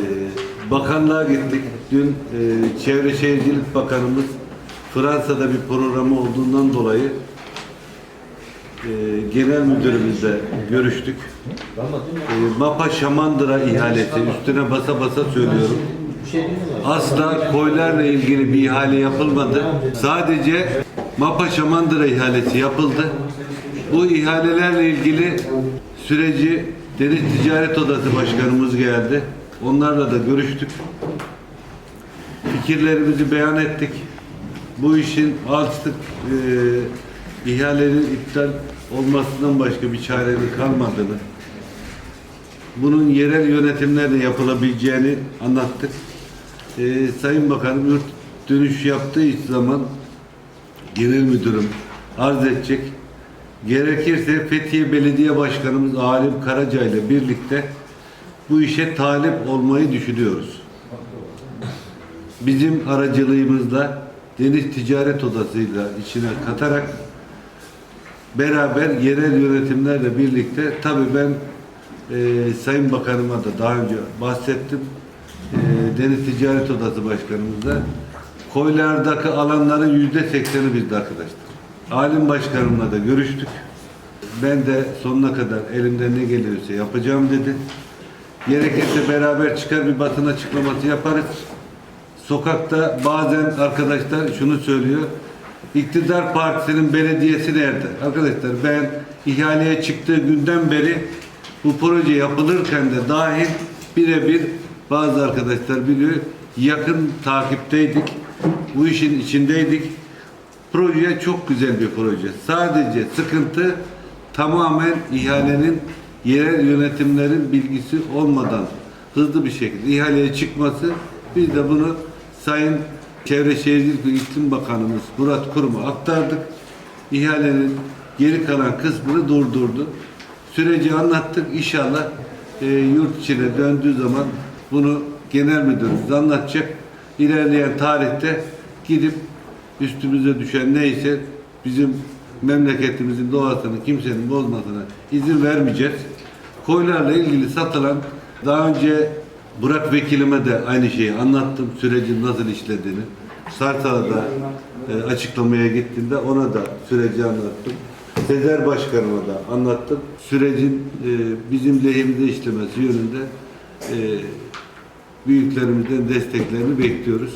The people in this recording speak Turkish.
Ee, Bakanlığa gittik. Dün e, Çevre Şehircilik Bakanımız Fransa'da bir programı olduğundan dolayı e, genel müdürümüzle görüştük. E, MAPA Şamandıra ihalesi üstüne basa basa söylüyorum. Asla koylarla ilgili bir ihale yapılmadı. Sadece MAPA Şamandıra ihalesi yapıldı. Bu ihalelerle ilgili süreci Deniz Ticaret Odası Başkanımız geldi. Onlarla da görüştük. Fikirlerimizi beyan ettik. Bu işin artık e, ihalenin iptal olmasından başka bir çarenin kalmadığını, bunun yerel yönetimlerle yapılabileceğini anlattık. Ee, Sayın Bakanım yurt dönüş yaptığı zaman genel müdürüm arz edecek. Gerekirse Fethiye Belediye Başkanımız Alim Karaca ile birlikte bu işe talip olmayı düşünüyoruz. Bizim aracılığımızla Deniz Ticaret Odası'yla içine katarak beraber yerel yönetimlerle birlikte tabii ben e, Sayın Bakanıma da daha önce bahsettim. E, Deniz Ticaret Odası Başkanımızda koylardaki alanların yüzde sekseni bizde arkadaşlar. Alim Başkanımla da görüştük. Ben de sonuna kadar elimden ne geliyorsa yapacağım dedi. Gerekirse beraber çıkar bir basın açıklaması yaparız. Sokakta bazen arkadaşlar şunu söylüyor. İktidar partisinin belediyesi nerede? Arkadaşlar ben ihaleye çıktığı günden beri bu proje yapılırken de dahil birebir bazı arkadaşlar biliyor yakın takipteydik. Bu işin içindeydik. Proje çok güzel bir proje. Sadece sıkıntı tamamen ihalenin yerel yönetimlerin bilgisi olmadan hızlı bir şekilde ihaleye çıkması. Biz de bunu Sayın Çevre Şehircilik ve İklim Bakanımız Murat Kurum'a aktardık. İhalenin geri kalan kısmını durdurdu. Süreci anlattık. İnşallah e, yurt içine döndüğü zaman bunu genel müdürümüz anlatacak. İlerleyen tarihte gidip üstümüze düşen neyse bizim memleketimizin doğasını kimsenin bozmasına izin vermeyeceğiz. Koylarla ilgili satılan daha önce Burak Vekilime de aynı şeyi anlattım. Sürecin nasıl işlediğini. Sarsala'da e, açıklamaya gittiğinde ona da süreci anlattım. Sezer Başkanıma da anlattım. Sürecin e, bizim lehimize işlemesi yönünde e, büyüklerimizden desteklerini bekliyoruz.